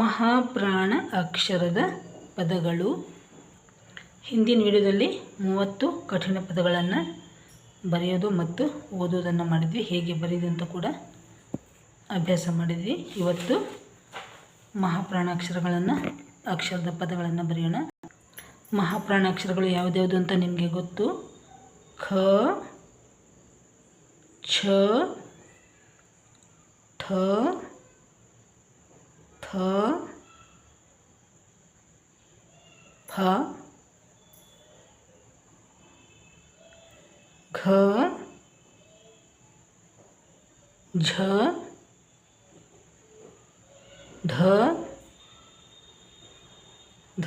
ಮಹಾಪ್ರಾಣ ಅಕ್ಷರದ ಪದಗಳು ಹಿಂದಿನ ವಿಡಿಯೋದಲ್ಲಿ ಮೂವತ್ತು ಕಠಿಣ ಪದಗಳನ್ನು ಬರೆಯೋದು ಮತ್ತು ಓದೋದನ್ನು ಮಾಡಿದ್ವಿ ಹೇಗೆ ಬರೆಯೋದು ಅಂತ ಕೂಡ ಅಭ್ಯಾಸ ಮಾಡಿದ್ವಿ ಇವತ್ತು ಮಹಾಪ್ರಾಣ ಅಕ್ಷರಗಳನ್ನು ಅಕ್ಷರದ ಪದಗಳನ್ನು ಬರೆಯೋಣ ಮಹಾಪ್ರಾಣ ಅಕ್ಷರಗಳು ಯಾವುದ್ಯಾವುದು ಅಂತ ನಿಮಗೆ ಗೊತ್ತು ಖ ಛ ಠ ఖ ఖ ఖ ఘ ఝ ఢ ధ భ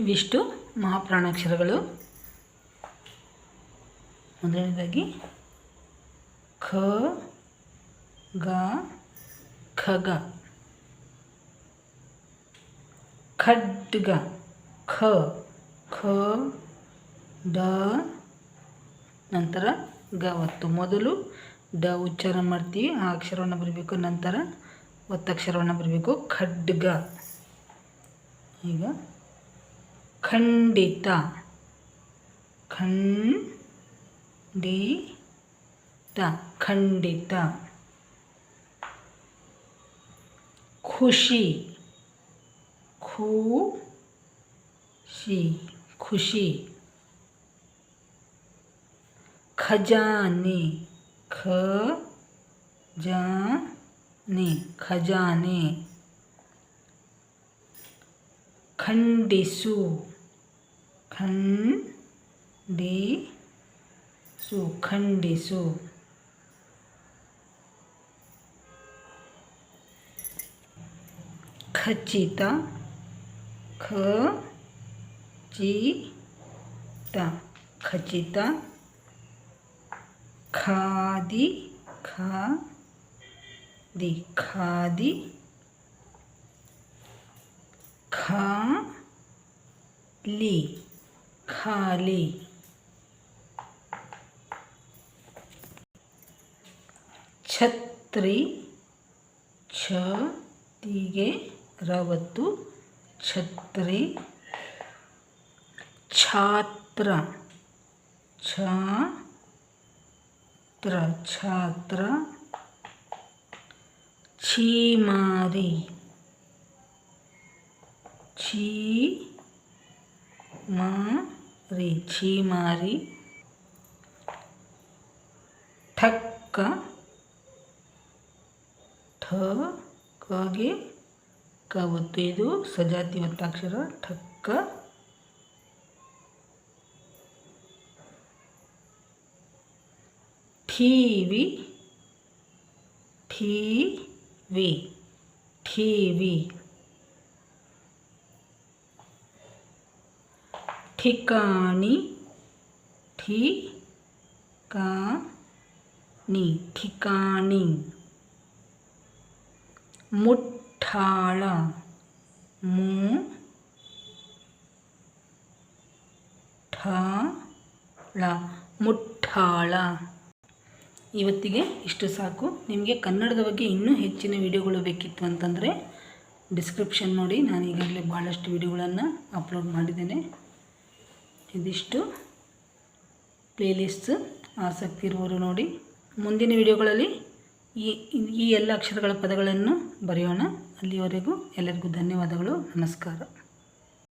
ఇవిస్ట్ మహాప్రణాక్షరాలు మొదలైనవిగాకి ಖ ಗ ಖಗ ಖಡ್ಗ ಖ ಖ ಡ ನಂತರ ಗ ಒತ್ತು ಮೊದಲು ಡ ಉಚ್ಚಾರ ಮಾಡ್ತೀವಿ ಆ ಅಕ್ಷರವನ್ನು ಬರಬೇಕು ನಂತರ ಒತ್ತಕ್ಷರವನ್ನು ಬರಬೇಕು ಖಡ್ಗ ಈಗ ಖಂಡಿತ ಖಂಡಿ ಖಂಡಿತ ಖುಷಿ ಖುಷಿ ಖುಷಿ ಖಜಾನೆ ಖ ಜಾನೆ ಖಜಾನೆ ಖಂಡಿಸು ಖಂಡಿಸು ಖಂಡಿಸು खचिता ख ची ता खचिता खादी खा दि खादी खा ली खाली छत्री छ दिगे रवतु छत्री छात्र छात्र छात्र छीमारी छी मारी छीमारी ठक्का ठ ठगे क ईद सजाति वाक्षर ठक् ठिकानी ठी का ठिकानी मुट ಠಾಳ ಮೂ ಠಾಳ ಮುಟ್ಟಾಳ ಇವತ್ತಿಗೆ ಇಷ್ಟು ಸಾಕು ನಿಮಗೆ ಕನ್ನಡದ ಬಗ್ಗೆ ಇನ್ನೂ ಹೆಚ್ಚಿನ ವಿಡಿಯೋಗಳು ಬೇಕಿತ್ತು ಅಂತಂದರೆ ಡಿಸ್ಕ್ರಿಪ್ಷನ್ ನೋಡಿ ನಾನು ಈಗಾಗಲೇ ಭಾಳಷ್ಟು ವಿಡಿಯೋಗಳನ್ನು ಅಪ್ಲೋಡ್ ಮಾಡಿದ್ದೇನೆ ಇದಿಷ್ಟು ಪ್ಲೇಲಿಸ್ಟ್ಸ್ ಆಸಕ್ತಿ ಇರುವವರು ನೋಡಿ ಮುಂದಿನ ವಿಡಿಯೋಗಳಲ್ಲಿ ಈ ಈ ಎಲ್ಲ ಅಕ್ಷರಗಳ ಪದಗಳನ್ನು ಬರೆಯೋಣ ಅಲ್ಲಿವರೆಗೂ ಎಲ್ಲರಿಗೂ ಧನ್ಯವಾದಗಳು ನಮಸ್ಕಾರ